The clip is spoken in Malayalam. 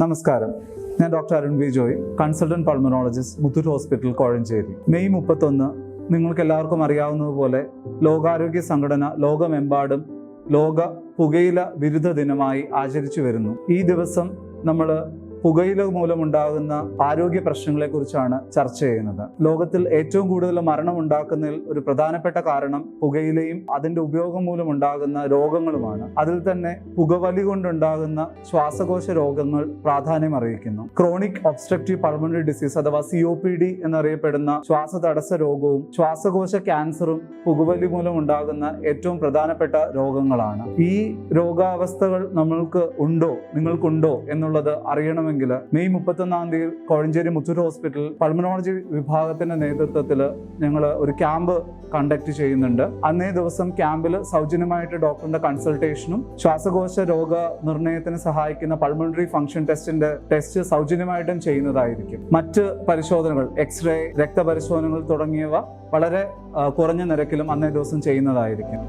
നമസ്കാരം. ഞാൻ doctor Arun V Joy consultant pulmonologist Muthoor hospital Kozhencherry. May മുപ്പത്തൊന്ന് നിങ്ങൾക്ക് എല്ലാവർക്കും അറിയാവുന്നതുപോലെ ലോകാരോഗ്യ സംഘടന ലോകമെമ്പാടും ലോക പുകയില വിരുദ്ധ ദിനമായി ആചരിച്ചു വരുന്നു. ഈ ദിവസം നമ്മൾ പുകയില മൂലമുണ്ടാകുന്ന ആരോഗ്യ പ്രശ്നങ്ങളെക്കുറിച്ചാണ് ചർച്ച ചെയ്യുന്നത്. ലോകത്തിൽ ഏറ്റവും കൂടുതൽ മരണം ഉണ്ടാക്കുന്നതിൽ ഒരു പ്രധാനപ്പെട്ട കാരണം പുകയിലയും അതിന്റെ ഉപയോഗം മൂലം ഉണ്ടാകുന്ന രോഗങ്ങളുമാണ്. അതിൽ തന്നെ പുകവലി കൊണ്ടുണ്ടാകുന്ന ശ്വാസകോശ രോഗങ്ങൾ പ്രാധാന്യം അറിയിക്കുന്നു ക്രോണിക് ഒബ്സ്ട്രക്റ്റീവ് പൾമണറി ഡിസീസ് അഥവാ സി ഒ പി ഡി എന്നറിയപ്പെടുന്ന ശ്വാസതടസ്സ രോഗവും ശ്വാസകോശ ക്യാൻസറും പുകവലി മൂലം ഉണ്ടാകുന്ന ഏറ്റവും പ്രധാനപ്പെട്ട രോഗങ്ങളാണ്. ഈ രോഗാവസ്ഥകൾ നമ്മൾക്ക് ഉണ്ടോ? നിങ്ങൾക്കുണ്ടോ? എന്നുള്ളത് അറിയണമെങ്കിൽ മെയ് മുപ്പത്തൊന്നാം തീയതി കോഴഞ്ചേരി മുത്തൂർ ഹോസ്പിറ്റൽ പൾമനോളജി വിഭാഗത്തിന്റെ നേതൃത്വത്തിൽ ഞങ്ങൾ ഒരു ക്യാമ്പ് കണ്ടക്ട് ചെയ്യുന്നുണ്ട്. അന്നേ ദിവസം ക്യാമ്പിൽ സൗജന്യമായിട്ട് ഡോക്ടറിന്റെ കൺസൾട്ടേഷനും ശ്വാസകോശ രോഗ നിർണയത്തിന് സഹായിക്കുന്ന പൾമണറി ഫംഗ്ഷൻ ടെസ്റ്റിന്റെ ടെസ്റ്റ് സൗജന്യമായിട്ടും ചെയ്യുന്നതായിരിക്കും. മറ്റ് പരിശോധനകൾ എക്സ്റേ രക്തപരിശോധനകൾ തുടങ്ങിയവ വളരെ കുറഞ്ഞ നിരക്കിലും അന്നേ ദിവസം ചെയ്യുന്നതായിരിക്കും.